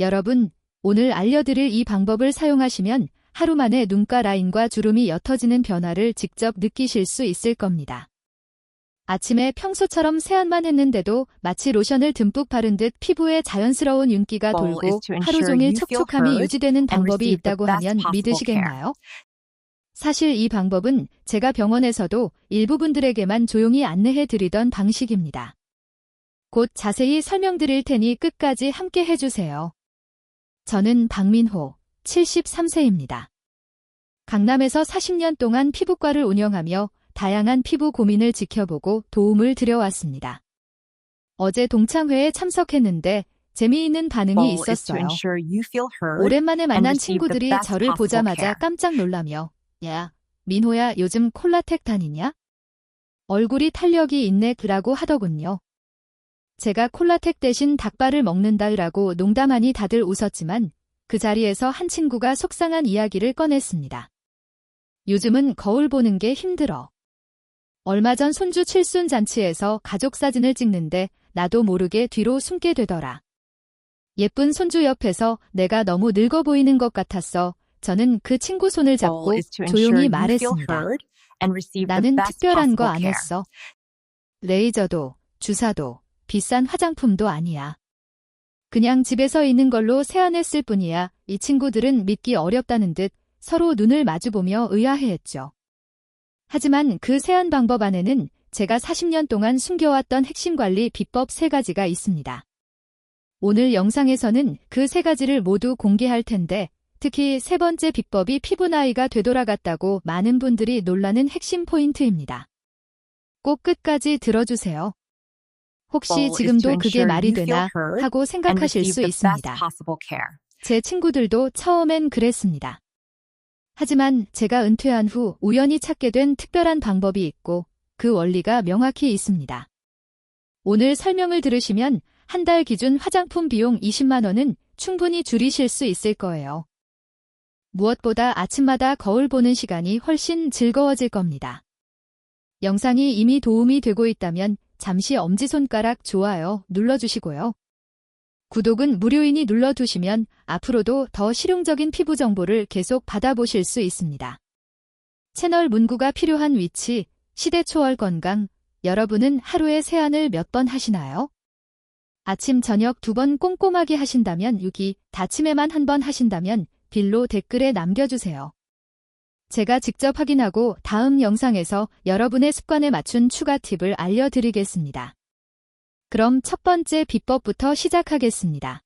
여러분, 오늘 알려드릴 이 방법을 사용하시면 하루 만에 눈가 라인과 주름이 옅어지는 변화를 직접 느끼실 수 있을 겁니다. 아침에 평소처럼 세안만 했는데도 마치 로션을 듬뿍 바른 듯 피부에 자연스러운 윤기가 돌고 하루 종일 촉촉함이 유지되는 방법이 있다고 하면 믿으시겠나요? 사실 이 방법은 제가 병원에서도 일부 분들에게만 조용히 안내해 드리던 방식입니다. 곧 자세히 설명드릴 테니 끝까지 함께 해주세요. 저는 박민호, 73세입니다. 강남에서 40년 동안 피부과를 운영하며 다양한 피부 고민을 지켜보고 도움을 드려왔습니다. 어제 동창회에 참석했는데 재미있는 반응이 있었어요. 오랜만에 만난 친구들이 저를 보자마자. 깜짝 놀라며 야, 민호야 요즘 콜라텍 다니냐? 얼굴이 탄력이 있네 그라고 하더군요. 제가 콜라텍 대신 닭발을 먹는다라고 농담하니 다들 웃었지만 그 자리에서 한 친구가 속상한 이야기를 꺼냈습니다. 요즘은 거울 보는 게 힘들어. 얼마 전 손주 칠순 잔치에서 가족 사진을 찍는데 나도 모르게 뒤로 숨게 되더라. 예쁜 손주 옆에서 내가 너무 늙어 보이는 것 같았어. 저는 그 친구 손을 잡고 조용히 말했습니다. 나는 특별한 거 안. 했어. 레이저도, 주사도, 비싼 화장품도 아니야. 그냥 집에서 있는 걸로 세안했을 뿐이야. 이 친구들은 믿기 어렵다는 듯 서로 눈을 마주보며 의아해했죠. 하지만 그 세안 방법 안에는 제가 40년 동안 숨겨왔던 핵심 관리 비법 세 가지가 있습니다. 오늘 영상에서는 그세 가지를 모두 공개할 텐데 특히 세 번째 비법이 피부 나이가 되돌아갔다고 많은 분들이 놀라는 핵심 포인트입니다. 꼭 끝까지 들어주세요. 혹시 지금도 그게 말이 되나 하고 생각하실 수 있습니다. 제 친구들도 처음엔 그랬습니다. 하지만 제가 은퇴한 후 우연히 찾게 된 특별한 방법이 있고 그 원리가 명확히 있습니다. 오늘 설명을 들으시면 한 달 기준 화장품 비용 20만원은 충분히 줄이실 수 있을 거예요. 무엇보다 아침마다 거울 보는 시간이 훨씬 즐거워질 겁니다. 영상이 이미 도움이 되고 있다면 잠시 엄지손가락 좋아요 눌러주시고요. 구독은 무료이니 눌러두시면 앞으로도 더 실용적인 피부 정보를 계속 받아보실 수 있습니다. 채널 문구가 필요한 위치, 시대 초월 건강, 여러분은 하루에 세안을 몇 번 하시나요? 아침, 저녁 두 번 꼼꼼하게 하신다면 6이, 다침에만 한 번 하신다면 빌로 댓글에 남겨주세요. 제가 직접 확인하고 다음 영상에서 여러분의 습관에 맞춘 추가 팁을 알려드리겠습니다. 그럼 첫 번째 비법부터 시작하겠습니다.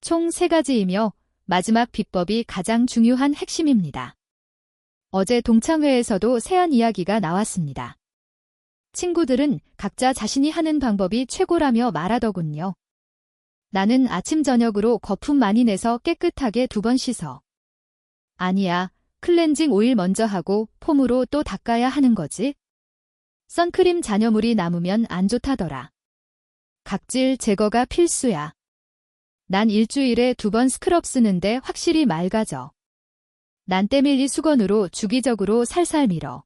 총세 가지이며 마지막 비법이 가장 중요한 핵심입니다. 어제 동창회에서도 세안 이야기가 나왔습니다. 친구들은 각자 자신이 하는 방법이 최고라며 말하더군요. 나는 아침 저녁으로 거품 많이 내서 깨끗하게 두 번 씻어. 아니야, 클렌징 오일 먼저 하고 폼으로 또 닦아야 하는 거지. 선크림 잔여물이 남으면 안 좋다더라. 각질 제거가 필수야. 난 일주일에 두 번 스크럽 쓰는데 확실히 맑아져. 난 때밀리 수건으로 주기적으로 살살 밀어.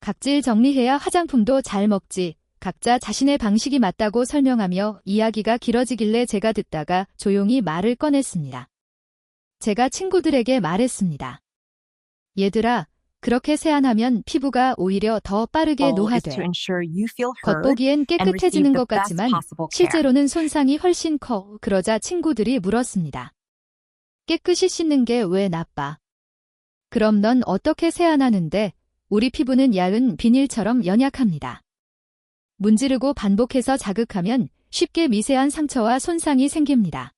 각질 정리해야 화장품도 잘 먹지. 각자 자신의 방식이 맞다고 설명하며 이야기가 길어지길래 제가 듣다가 조용히 말을 꺼냈습니다. 제가 친구들에게 말했습니다. 얘들아, 그렇게 세안하면 피부가 오히려 더 빠르게 노화돼. 겉보기엔 깨끗해지는 것 같지만. 실제로는 손상이 훨씬 커. 그러자 친구들이 물었습니다. 깨끗이 씻는 게 왜 나빠? 그럼 넌 어떻게 세안하는데? 우리 피부는 얇은 비닐처럼 연약합니다. 문지르고 반복해서 자극하면 쉽게 미세한 상처와 손상이 생깁니다.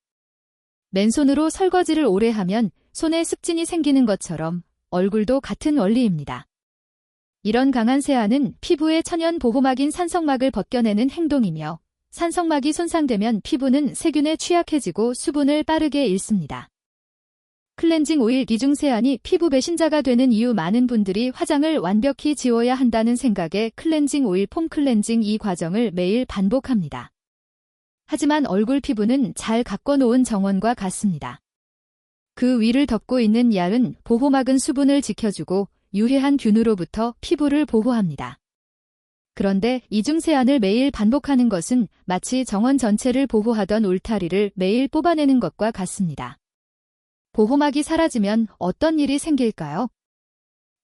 맨손으로 설거지를 오래 하면 손에 습진이 생기는 것처럼 얼굴도 같은 원리입니다. 이런 강한 세안은 피부의 천연 보호막인 산성막을 벗겨내는 행동이며 산성막이 손상되면 피부는 세균에 취약해지고 수분을 빠르게 잃습니다. 클렌징 오일 이중 세안이 피부 배신자가 되는 이유 많은 분들이 화장을 완벽히 지워야 한다는 생각에 클렌징 오일 폼 클렌징 이 과정을 매일 반복합니다. 하지만 얼굴 피부는 잘 가꿔놓은 정원과 같습니다. 그 위를 덮고 있는 야은 보호막은 수분을 지켜주고 유해한 균으로부터 피부를 보호합니다. 그런데 이중 세안을 매일 반복하는 것은 마치 정원 전체를 보호하던 울타리를 매일 뽑아내는 것과 같습니다. 보호막이 사라지면 어떤 일이 생길까요?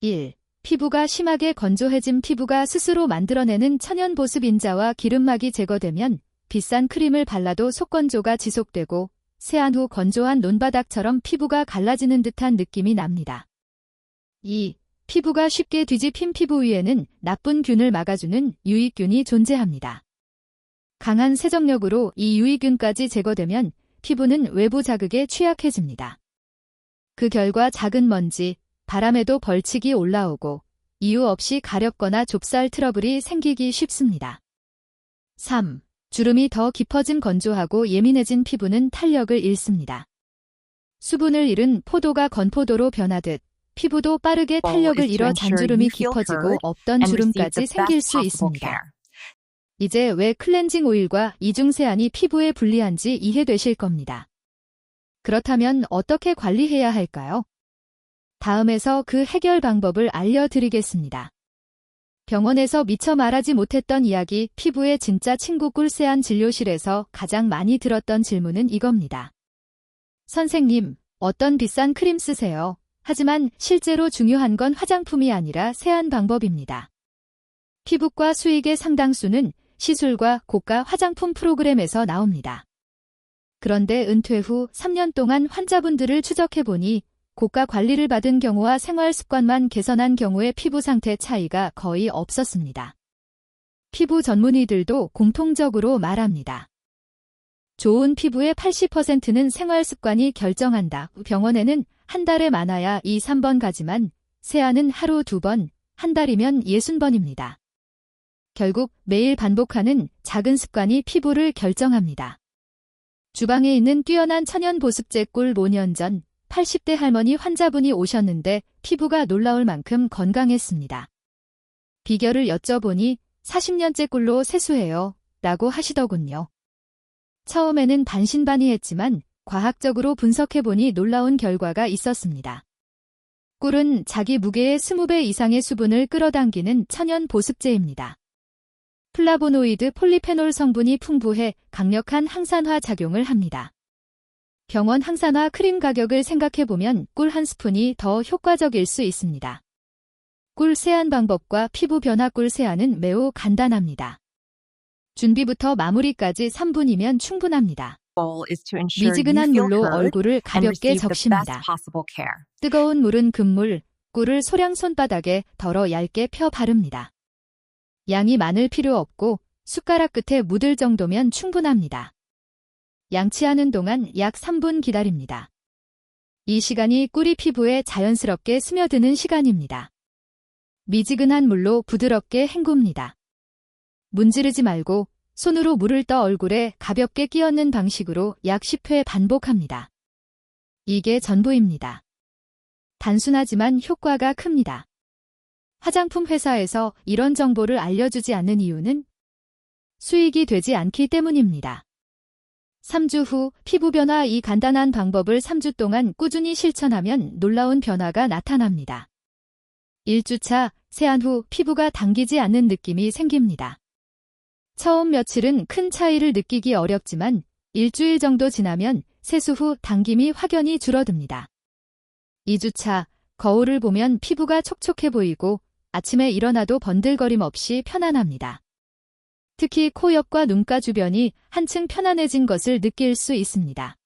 1. 피부가 심하게 건조해진 피부가 스스로 만들어내는 천연 보습 인자와 기름막이 제거되면 비싼 크림을 발라도 속건조가 지속되고 세안 후 건조한 논바닥처럼 피부가 갈라지는 듯한 느낌이 납니다. 2. 피부가 쉽게 뒤집힌 피부 위에는 나쁜 균을 막아주는 유익균이 존재합니다. 강한 세정력으로 이 유익균까지 제거되면 피부는 외부 자극에 취약해집니다. 그 결과 작은 먼지, 바람에도 벌칙이 올라오고 이유 없이 가렵거나 좁쌀 트러블이 생기기 쉽습니다. 3. 주름이 더 깊어진 건조하고 예민해진 피부는 탄력을 잃습니다. 수분을 잃은 포도가 건포도로 변하듯 피부도 빠르게 탄력을 잃어 잔주름이 깊어지고 없던 주름까지 생길 수 있습니다. 이제 왜 클렌징 오일과 이중 세안이 피부에 불리한지 이해되실 겁니다. 그렇다면 어떻게 관리해야 할까요? 다음에서 그 해결 방법을 알려드리겠습니다. 병원에서 미처 말하지 못했던 이야기 피부의 진짜 친구 꿀세안 진료실에서 가장 많이 들었던 질문은 이겁니다. 선생님, 어떤 비싼 크림 쓰세요? 하지만 실제로 중요한 건 화장품이 아니라 세안 방법입니다. 피부과 수익의 상당수는 시술과 고가 화장품 프로그램에서 나옵니다. 그런데 은퇴 후 3년 동안 환자분들을 추적해보니 고가 관리를 받은 경우와 생활 습관만 개선한 경우의 피부 상태 차이가 거의 없었습니다. 피부 전문의들도 공통적으로 말합니다. 좋은 피부의 80%는 생활 습관이 결정한다. 병원에는 한 달에 많아야 2, 3번 가지만 세안은 하루 2번, 한 달이면 60번입니다. 결국 매일 반복하는 작은 습관이 피부를 결정합니다. 주방에 있는 뛰어난 천연 보습제 꿀 5년 전 80대 할머니 환자분이 오셨는데 피부가 놀라울 만큼 건강했습니다. 비결을 여쭤보니 40년째 꿀로 세수해요. 라고 하시더군요. 처음에는 반신반의했지만 과학적으로 분석해보니 놀라운 결과가 있었습니다. 꿀은 자기 무게의 20배 이상의 수분을 끌어당기는 천연 보습제입니다. 플라보노이드 폴리페놀 성분이 풍부해 강력한 항산화 작용을 합니다. 병원 항산화 크림 가격을 생각해보면 꿀 한 스푼이 더 효과적일 수 있습니다. 꿀 세안 방법과 피부 변화 꿀 세안은 매우 간단합니다. 준비부터 마무리까지 3분이면 충분합니다. 미지근한 물로 얼굴을 가볍게 적십니다. 뜨거운 물은 금물, 꿀을 소량 손바닥에 덜어 얇게 펴 바릅니다. 양이 많을 필요 없고 숟가락 끝에 묻을 정도면 충분합니다. 양치하는 동안 약 3분 기다립니다. 이 시간이 꿀이 피부에 자연스럽게 스며드는 시간입니다. 미지근한 물로 부드럽게 헹굽니다. 문지르지 말고 손으로 물을 떠 얼굴에 가볍게 끼얹는 방식으로 약 10회 반복합니다. 이게 전부입니다. 단순하지만 효과가 큽니다. 화장품 회사에서 이런 정보를 알려주지 않는 이유는 수익이 되지 않기 때문입니다. 3주 후 피부 변화 이 간단한 방법을 3주 동안 꾸준히 실천하면 놀라운 변화가 나타납니다. 1주차 세안 후 피부가 당기지 않는 느낌이 생깁니다. 처음 며칠은 큰 차이를 느끼기 어렵지만 일주일 정도 지나면 세수 후 당김이 확연히 줄어듭니다. 2주차 거울을 보면 피부가 촉촉해 보이고 아침에 일어나도 번들거림 없이 편안합니다. 특히 코 옆과 눈가 주변이 한층 편안해진 것을 느낄 수 있습니다.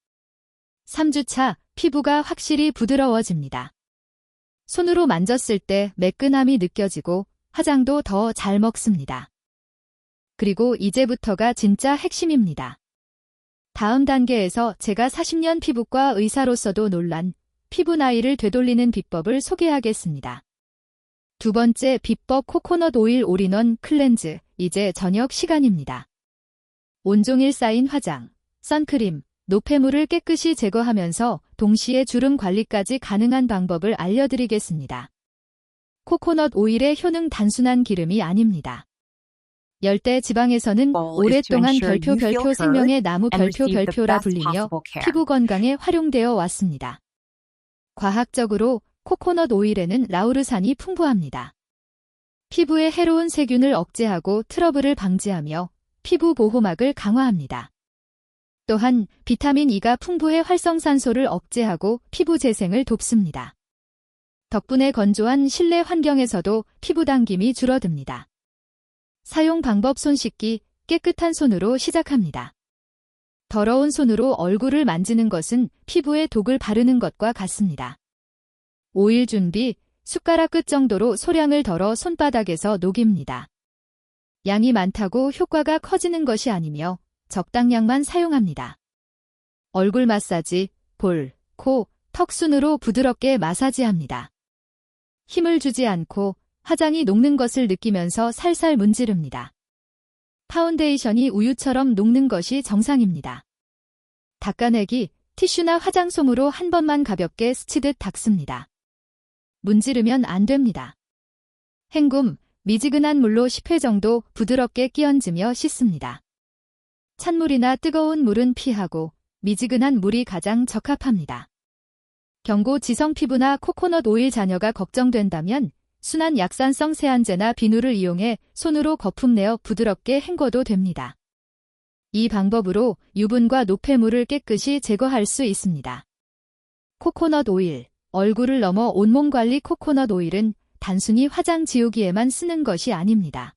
3주차 피부가 확실히 부드러워집니다. 손으로 만졌을 때 매끈함이 느껴지고 화장도 더 잘 먹습니다. 그리고 이제부터가 진짜 핵심입니다. 다음 단계에서 제가 40년 피부과 의사로서도 놀란 피부 나이를 되돌리는 비법을 소개하겠습니다. 두 번째 비법 코코넛 오일 올인원 클렌즈. 이제 저녁 시간입니다. 온종일 쌓인 화장, 선크림, 노폐물을 깨끗이 제거하면서 동시에 주름 관리까지 가능한 방법을 알려드리겠습니다. 코코넛 오일의 효능 단순한 기름이 아닙니다. 열대 지방에서는 오랫동안 별표 별표 생명의 나무 별표 별표라 불리며. 피부 건강에 활용되어 왔습니다. 과학적으로 코코넛 오일에는 라우르산이 풍부합니다. 피부의 해로운 세균을 억제하고 트러블을 방지하며 피부 보호막을 강화합니다. 또한 비타민 E가 풍부해 활성산소를 억제하고 피부 재생을 돕습니다. 덕분에 건조한 실내 환경에서도 피부 당김이 줄어듭니다. 사용 방법 손 씻기 깨끗한 손으로 시작합니다. 더러운 손으로 얼굴을 만지는 것은 피부에 독을 바르는 것과 같습니다. 오일 준비 숟가락 끝 정도로 소량을 덜어 손바닥에서 녹입니다. 양이 많다고 효과가 커지는 것이 아니며 적당량만 사용합니다. 얼굴 마사지, 볼, 코, 턱 순으로 부드럽게 마사지합니다. 힘을 주지 않고 화장이 녹는 것을 느끼면서 살살 문지릅니다. 파운데이션이 우유처럼 녹는 것이 정상입니다. 닦아내기, 티슈나 화장솜으로 한 번만 가볍게 스치듯 닦습니다. 문지르면 안 됩니다. 헹굼, 미지근한 물로 10회 정도 부드럽게 끼얹으며 씻습니다. 찬물이나 뜨거운 물은 피하고 미지근한 물이 가장 적합합니다. 경고 지성 피부나 코코넛 오일 잔여가 걱정된다면 순한 약산성 세안제나 비누를 이용해 손으로 거품 내어 부드럽게 헹궈도 됩니다. 이 방법으로 유분과 노폐물을 깨끗이 제거할 수 있습니다. 코코넛 오일, 얼굴을 넘어 온몸 관리 코코넛 오일은 단순히 화장 지우기에만 쓰는 것이 아닙니다.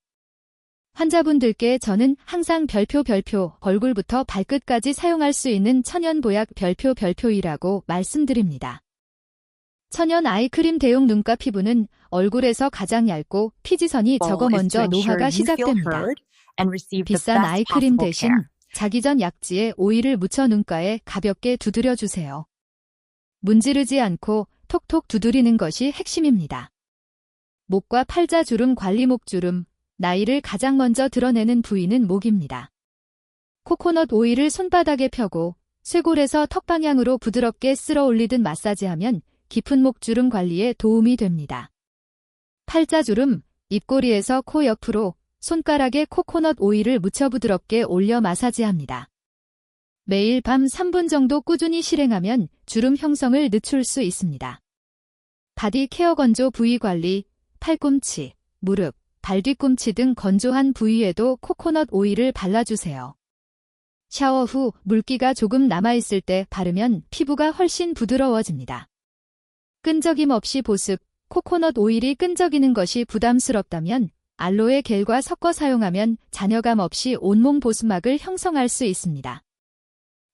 환자분들께 저는 항상 별표 별표 얼굴부터 발끝까지 사용할 수 있는 천연 보약 별표 별표이라고 말씀드립니다. 천연 아이크림 대용 눈가 피부는 얼굴에서 가장 얇고 피지선이 적어 먼저 노화가 시작됩니다. 비싼 아이크림 대신 자기 전 약지에 오일을 묻혀 눈가에 가볍게 두드려 주세요. 문지르지 않고 톡톡 두드리는 것이 핵심입니다. 목과 팔자 주름 관리 목주름, 나이를 가장 먼저 드러내는 부위는 목입니다. 코코넛 오일을 손바닥에 펴고 쇄골에서 턱 방향으로 부드럽게 쓸어 올리듯 마사지하면 깊은 목주름 관리에 도움이 됩니다. 팔자주름, 입꼬리에서 코 옆으로 손가락에 코코넛 오일을 묻혀 부드럽게 올려 마사지합니다. 매일 밤 3분 정도 꾸준히 실행하면 주름 형성을 늦출 수 있습니다. 바디 케어 건조 부위 관리, 팔꿈치, 무릎, 발 뒤꿈치 등 건조한 부위에도 코코넛 오일을 발라주세요. 샤워 후 물기가 조금 남아있을 때 바르면 피부가 훨씬 부드러워집니다. 끈적임 없이 보습, 코코넛 오일이 끈적이는 것이 부담스럽다면 알로에 겔과 섞어 사용하면 잔여감 없이 온몸 보습막을 형성할 수 있습니다.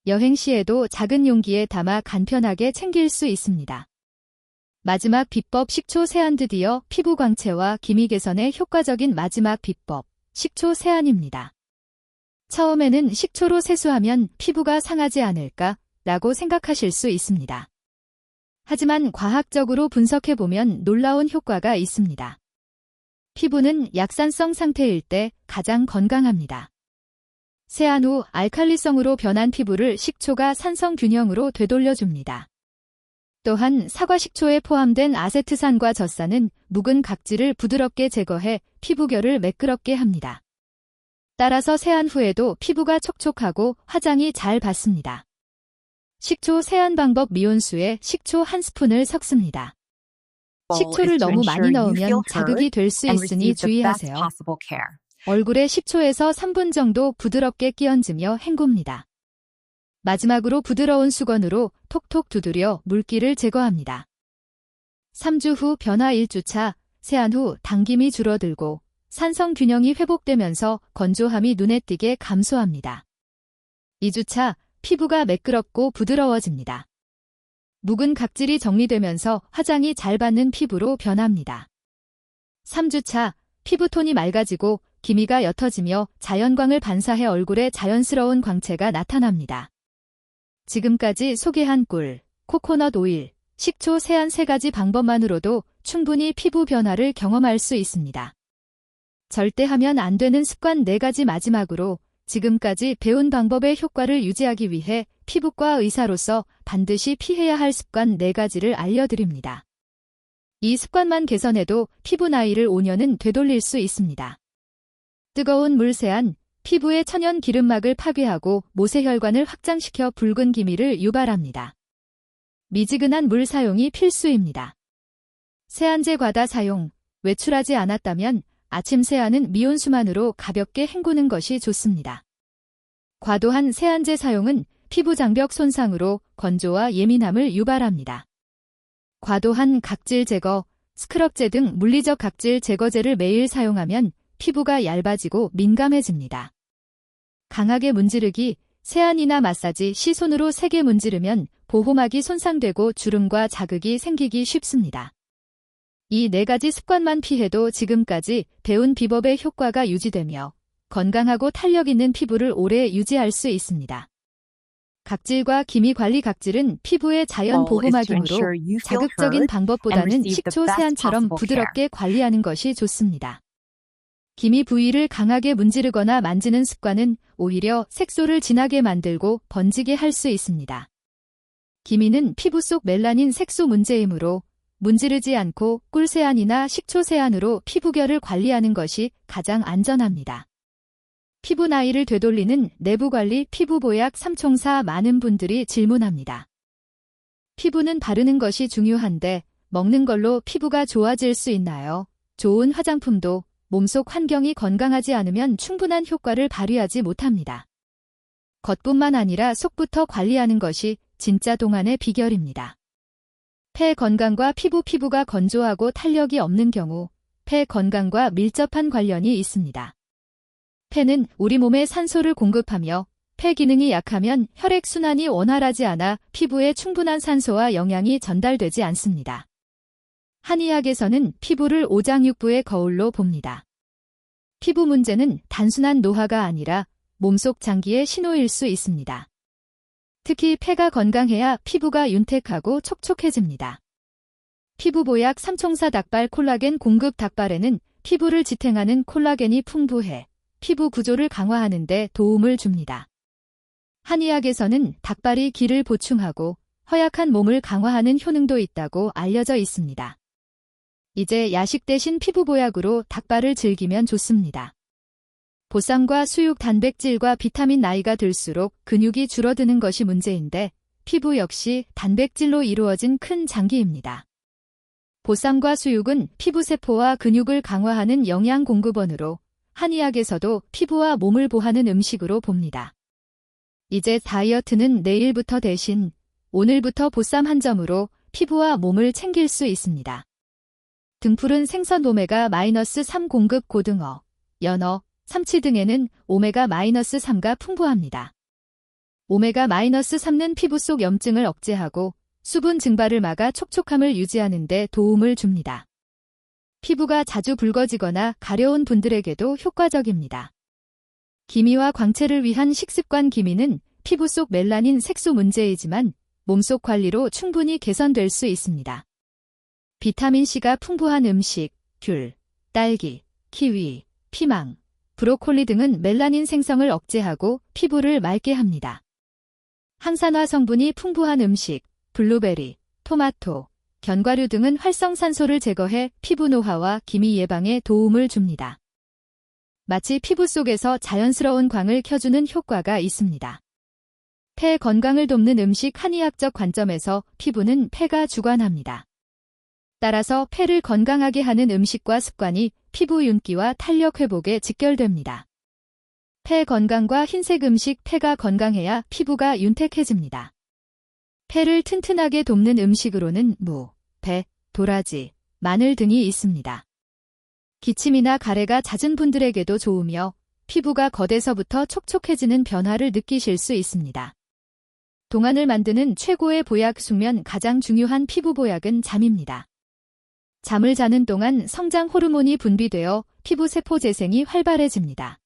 여행 시에도 작은 용기에 담아 간편하게 챙길 수 있습니다. 마지막 비법 식초 세안 드디어 피부 광채와 기미 개선에 효과적인 마지막 비법 식초 세안입니다. 처음에는 식초로 세수하면 피부가 상하지 않을까 라고 생각하실 수 있습니다. 하지만 과학적으로 분석해보면 놀라운 효과가 있습니다. 피부는 약산성 상태일 때 가장 건강합니다. 세안 후 알칼리성으로 변한 피부를 식초가 산성 균형으로 되돌려줍니다. 또한 사과 식초에 포함된 아세트산과 젖산은 묵은 각질을 부드럽게 제거해 피부결을 매끄럽게 합니다. 따라서 세안 후에도 피부가 촉촉하고 화장이 잘 받습니다. 식초 세안 방법 미온수에 식초 한 스푼을 섞습니다. 식초를 너무 많이 넣으면 자극이 될 수 있으니 주의하세요. 얼굴에 10초에서 3분 정도 부드럽게 끼얹으며 헹굽니다. 마지막으로 부드러운 수건으로 톡톡 두드려 물기를 제거합니다. 3주 후 변화 1주차, 세안 후 당김이 줄어들고 산성 균형이 회복되면서 건조함이 눈에 띄게 감소합니다. 2주차, 피부가 매끄럽고 부드러워집니다. 묵은 각질이 정리되면서 화장이 잘 받는 피부로 변합니다. 3주차, 피부톤이 맑아지고 기미가 옅어지며 자연광을 반사해 얼굴에 자연스러운 광채가 나타납니다. 지금까지 소개한 꿀, 코코넛 오일, 식초 세안 세 가지 방법만으로도 충분히 피부 변화를 경험할 수 있습니다. 절대 하면 안 되는 습관 네 가지 마지막으로 지금까지 배운 방법의 효과를 유지하기 위해 피부과 의사로서 반드시 피해야 할 습관 네 가지를 알려드립니다. 이 습관만 개선해도 피부 나이를 5년은 되돌릴 수 있습니다. 뜨거운 물 세안, 피부의 천연 기름막을 파괴하고 모세혈관을 확장시켜 붉은 기미를 유발합니다. 미지근한 물 사용이 필수입니다. 세안제 과다 사용, 외출하지 않았다면 아침 세안은 미온수만으로 가볍게 헹구는 것이 좋습니다. 과도한 세안제 사용은 피부 장벽 손상으로 건조와 예민함을 유발합니다. 과도한 각질 제거, 스크럽제 등 물리적 각질 제거제를 매일 사용하면 피부가 얇아지고 민감해집니다. 강하게 문지르기, 세안이나 마사지, 시손으로 세게 문지르면 보호막이 손상되고 주름과 자극이 생기기 쉽습니다. 이 네 가지 습관만 피해도 지금까지 배운 비법의 효과가 유지되며 건강하고 탄력 있는 피부를 오래 유지할 수 있습니다. 각질과 기미 관리 각질은 피부의 자연 보호막이므로 자극적인 방법보다는 식초 세안처럼 부드럽게 관리하는 것이 좋습니다. 기미 부위를 강하게 문지르거나 만지는 습관은 오히려 색소를 진하게 만들고 번지게 할 수 있습니다. 기미는 피부 속 멜라닌 색소 문제이므로 문지르지 않고 꿀세안이나 식초세안으로 피부결을 관리하는 것이 가장 안전합니다. 피부 나이를 되돌리는 내부관리 피부보약 삼총사 많은 분들이 질문합니다. 피부는 바르는 것이 중요한데 먹는 걸로 피부가 좋아질 수 있나요? 좋은 화장품도 몸속 환경이 건강하지 않으면 충분한 효과를 발휘하지 못합니다. 겉뿐만 아니라 속부터 관리하는 것이 진짜 동안의 비결입니다. 폐 건강과 피부 피부가 건조하고 탄력이 없는 경우 폐 건강과 밀접한 관련이 있습니다. 폐는 우리 몸에 산소를 공급하며 폐 기능이 약하면 혈액 순환이 원활하지 않아 피부에 충분한 산소와 영양이 전달되지 않습니다. 한의학에서는 피부를 오장육부의 거울로 봅니다. 피부 문제는 단순한 노화가 아니라 몸속 장기의 신호일 수 있습니다. 특히 폐가 건강해야 피부가 윤택하고 촉촉해집니다. 피부 보약 삼총사 닭발 콜라겐 공급 닭발에는 피부를 지탱하는 콜라겐이 풍부해 피부 구조를 강화하는 데 도움을 줍니다. 한의학에서는 닭발이 기를 보충하고 허약한 몸을 강화하는 효능도 있다고 알려져 있습니다. 이제 야식 대신 피부 보약으로 닭발을 즐기면 좋습니다. 보쌈과 수육 단백질과 비타민 나이가 들수록 근육이 줄어드는 것이 문제인데 피부 역시 단백질로 이루어진 큰 장기입니다. 보쌈과 수육은 피부 세포와 근육을 강화하는 영양 공급원으로 한의학에서도 피부와 몸을 보하는 음식으로 봅니다. 이제 다이어트는 내일부터 대신 오늘부터 보쌈 한 점으로 피부와 몸을 챙길 수 있습니다. 등푸른 생선 오메가 마이너스 3 공급 고등어, 연어, 삼치 등에는 오메가 마이너스 3가 풍부합니다. 오메가 마이너스 3는 피부 속 염증을 억제하고 수분 증발을 막아 촉촉함을 유지하는 데 도움을 줍니다. 피부가 자주 붉어지거나 가려운 분들에게도 효과적입니다. 기미와 광채를 위한 식습관 기미는 피부 속 멜라닌 색소 문제이지만 몸속 관리로 충분히 개선될 수 있습니다. 비타민C가 풍부한 음식, 귤, 딸기, 키위, 피망, 브로콜리 등은 멜라닌 생성을 억제하고 피부를 맑게 합니다. 항산화 성분이 풍부한 음식, 블루베리, 토마토, 견과류 등은 활성산소를 제거해 피부 노화와 기미 예방에 도움을 줍니다. 마치 피부 속에서 자연스러운 광을 켜주는 효과가 있습니다. 폐 건강을 돕는 음식 한의학적 관점에서 피부는 폐가 주관합니다. 따라서 폐를 건강하게 하는 음식과 습관이 피부 윤기와 탄력 회복에 직결됩니다. 폐 건강과 흰색 음식 폐가 건강해야 피부가 윤택해집니다. 폐를 튼튼하게 돕는 음식으로는 무, 배, 도라지, 마늘 등이 있습니다. 기침이나 가래가 잦은 분들에게도 좋으며 피부가 겉에서부터 촉촉해지는 변화를 느끼실 수 있습니다. 동안을 만드는 최고의 보약 숙면 가장 중요한 피부 보약은 잠입니다. 잠을 자는 동안 성장 호르몬이 분비되어 피부 세포 재생이 활발해집니다.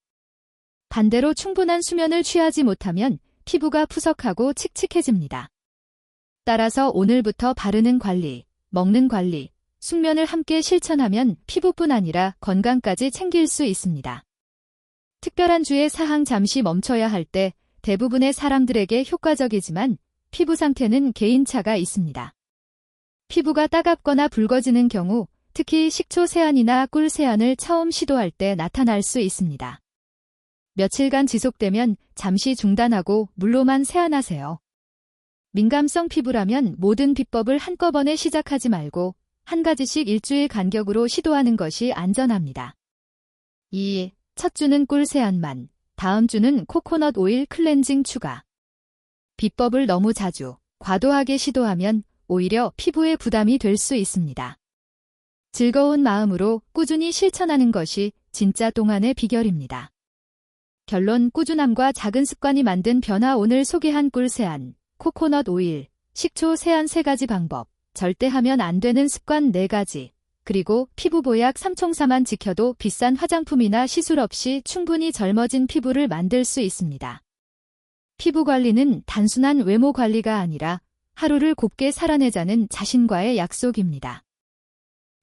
반대로 충분한 수면을 취하지 못하면 피부가 푸석하고 칙칙해집니다. 따라서 오늘부터 바르는 관리, 먹는 관리, 숙면을 함께 실천하면 피부뿐 아니라 건강까지 챙길 수 있습니다. 특별한 주의 사항 잠시 멈춰야 할 때 대부분의 사람들에게 효과적이지만 피부 상태는 개인차가 있습니다. 피부가 따갑거나 붉어지는 경우 특히 식초 세안이나 꿀 세안을 처음 시도할 때 나타날 수 있습니다. 며칠간 지속되면 잠시 중단하고 물로만 세안하세요. 민감성 피부라면 모든 비법을 한꺼번에 시작하지 말고 한 가지씩 일주일 간격으로 시도하는 것이 안전합니다. 2. 첫 주는 꿀 세안만, 다음 주는 코코넛 오일 클렌징 추가. 비법을 너무 자주, 과도하게 시도하면 오히려 피부에 부담이 될 수 있습니다. 즐거운 마음으로 꾸준히 실천하는 것이 진짜 동안의 비결입니다. 결론 꾸준함과 작은 습관이 만든 변화 오늘 소개한 꿀 세안, 코코넛 오일, 식초 세안 3가지 방법, 절대 하면 안 되는 습관 4가지, 그리고 피부 보약 삼총사만 지켜도 비싼 화장품이나 시술 없이 충분히 젊어진 피부를 만들 수 있습니다. 피부 관리는 단순한 외모 관리가 아니라 하루를 곱게 살아내자는 자신과의 약속입니다.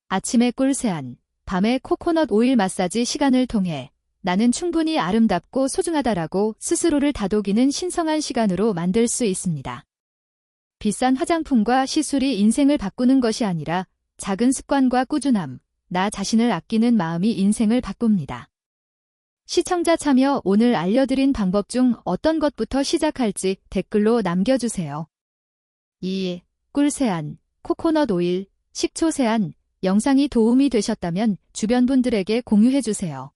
아침에 꿀세안, 밤에 코코넛 오일 마사지 시간을 통해 나는 충분히 아름답고 소중하다라고 스스로를 다독이는 신성한 시간으로 만들 수 있습니다. 비싼 화장품과 시술이 인생을 바꾸는 것이 아니라 작은 습관과 꾸준함, 나 자신을 아끼는 마음이 인생을 바꿉니다. 시청자 참여 오늘 알려드린 방법 중 어떤 것부터 시작할지 댓글로 남겨주세요. 2. 꿀 세안, 코코넛 오일, 식초 세안, 영상이 도움이 되셨다면 주변 분들에게 공유해주세요.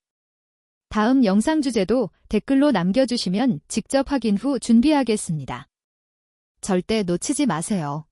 다음 영상 주제도 댓글로 남겨주시면 직접 확인 후 준비하겠습니다. 절대 놓치지 마세요.